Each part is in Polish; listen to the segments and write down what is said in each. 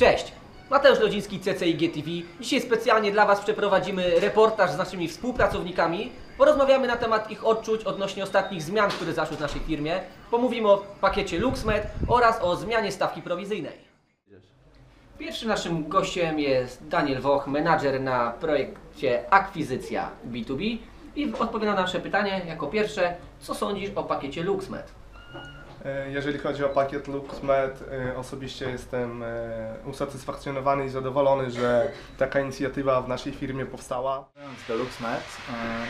Cześć! Mateusz Lodziński, CCIG TV. Dzisiaj specjalnie dla Was przeprowadzimy reportaż z naszymi współpracownikami. Porozmawiamy na temat ich odczuć odnośnie ostatnich zmian, które zaszły w naszej firmie. Pomówimy o pakiecie LuxMed oraz o zmianie stawki prowizyjnej. Pierwszym naszym gościem jest Daniel Woch, menadżer na projekcie Akwizycja B2B i odpowie na nasze pytanie jako pierwsze, co sądzisz o pakiecie LuxMed? E, Jeżeli chodzi o pakiet LuxMed, e, osobiście jestem e, usatysfakcjonowany i zadowolony, że taka inicjatywa w naszej firmie powstała. Wracając do LuxMed,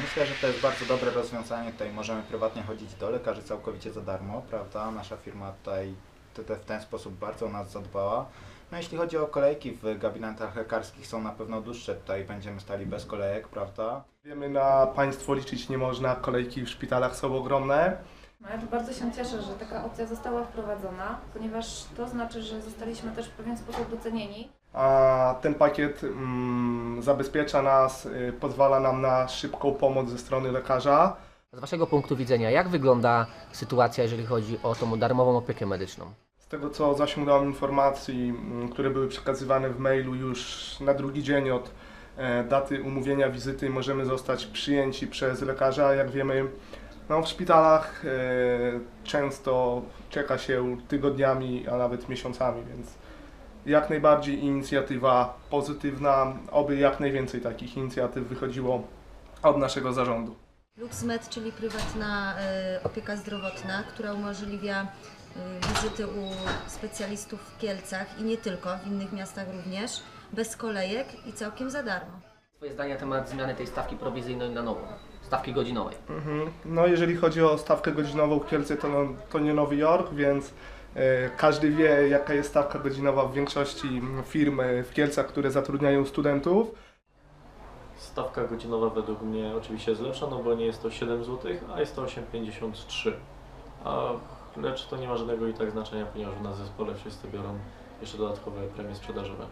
myślę, że to jest bardzo dobre rozwiązanie. Tutaj możemy prywatnie chodzić do lekarzy całkowicie za darmo, prawda? Nasza firma tutaj w ten sposób bardzo o nas zadbała. No jeśli chodzi o kolejki w gabinetach lekarskich są na pewno dłuższe, tutaj będziemy stali bez kolejek, prawda? Wiemy, na państwo liczyć nie można, kolejki w szpitalach są ogromne. No, ja to bardzo się cieszę, że taka opcja została wprowadzona, ponieważ to znaczy, że zostaliśmy też w pewien sposób docenieni. A ten pakiet mm, zabezpiecza nas, y, pozwala nam na szybką pomoc ze strony lekarza. Z Waszego punktu widzenia, jak wygląda sytuacja, jeżeli chodzi o tą darmową opiekę medyczną? Z tego co zasięgnąłem informacji, mm, które były przekazywane w mailu już na drugi dzień od e, daty umówienia wizyty możemy zostać przyjęci przez lekarza. Jak wiemy, no, w szpitalach e, często czeka się tygodniami, a nawet miesiącami, więc jak najbardziej inicjatywa pozytywna, oby jak najwięcej takich inicjatyw wychodziło od naszego zarządu. LuxMed, czyli prywatna e, opieka zdrowotna, która umożliwia e, wizyty u specjalistów w Kielcach i nie tylko, w innych miastach również, bez kolejek i całkiem za darmo. Twoje zdanie na temat zmiany tej stawki prowizyjnej na nową, stawki godzinowej. Mhm. No jeżeli chodzi o stawkę godzinową w Kielce, to, no, to nie Nowy Jork, więc e, każdy wie jaka jest stawka godzinowa w większości firm e, w Kielcach, które zatrudniają studentów. Stawka godzinowa według mnie oczywiście jest lepsza, no bo nie jest to 7 zł, a jest to 8,53. A lecz to nie ma żadnego i tak znaczenia, ponieważ na zespole wszyscy biorą jeszcze dodatkowe premie sprzedażowe.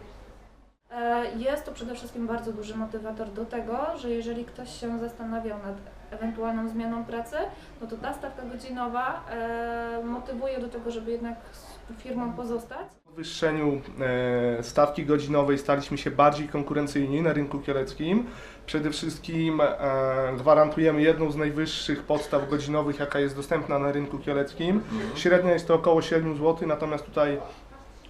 Jest to przede wszystkim bardzo duży motywator do tego, że jeżeli ktoś się zastanawiał nad ewentualną zmianą pracy, no to ta stawka godzinowa e, motywuje do tego, żeby jednak z firmą pozostać. Po podwyższeniu e, stawki godzinowej staliśmy się bardziej konkurencyjni na rynku kieleckim. Przede wszystkim e, gwarantujemy jedną z najwyższych podstaw godzinowych, jaka jest dostępna na rynku kieleckim. Średnia jest to około 7 zł, natomiast tutaj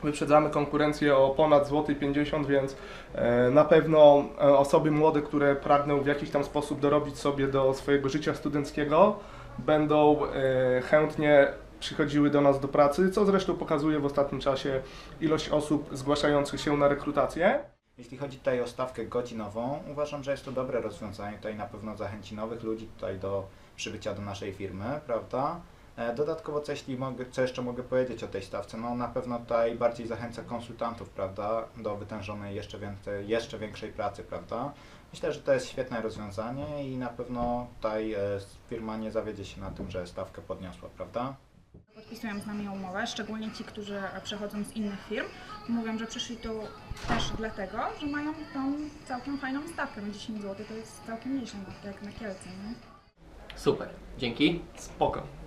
wyprzedzamy konkurencję o ponad złoty 50, więc e, na pewno e, osoby młode, które pragną w jakiś tam sposób dorobić sobie do swojego życia studenckiego, będą e, chętnie przychodziły do nas do pracy, co zresztą pokazuje w ostatnim czasie ilość osób zgłaszających się na rekrutację. Jeśli chodzi tutaj o stawkę godzinową, uważam, że jest to dobre rozwiązanie. Tutaj na pewno zachęci nowych ludzi tutaj do przybycia do naszej firmy, prawda? E, Dodatkowo, co, jeśli mogę, co jeszcze mogę powiedzieć o tej stawce? No na pewno tutaj bardziej zachęca konsultantów, prawda, do wytężonej jeszcze, więcej, jeszcze większej pracy, prawda? Myślę, że to jest świetne rozwiązanie i na pewno tutaj e, firma nie zawiedzie się na tym, że stawkę podniosła, prawda? podpisują z nami umowę, szczególnie ci, którzy przechodzą z innych firm, mówią, że przyszli tu też dlatego, że mają tą całkiem fajną stawkę, no 10 zł to jest całkiem nieźle, jak na Kielce, nie? Super, dzięki. Spoko.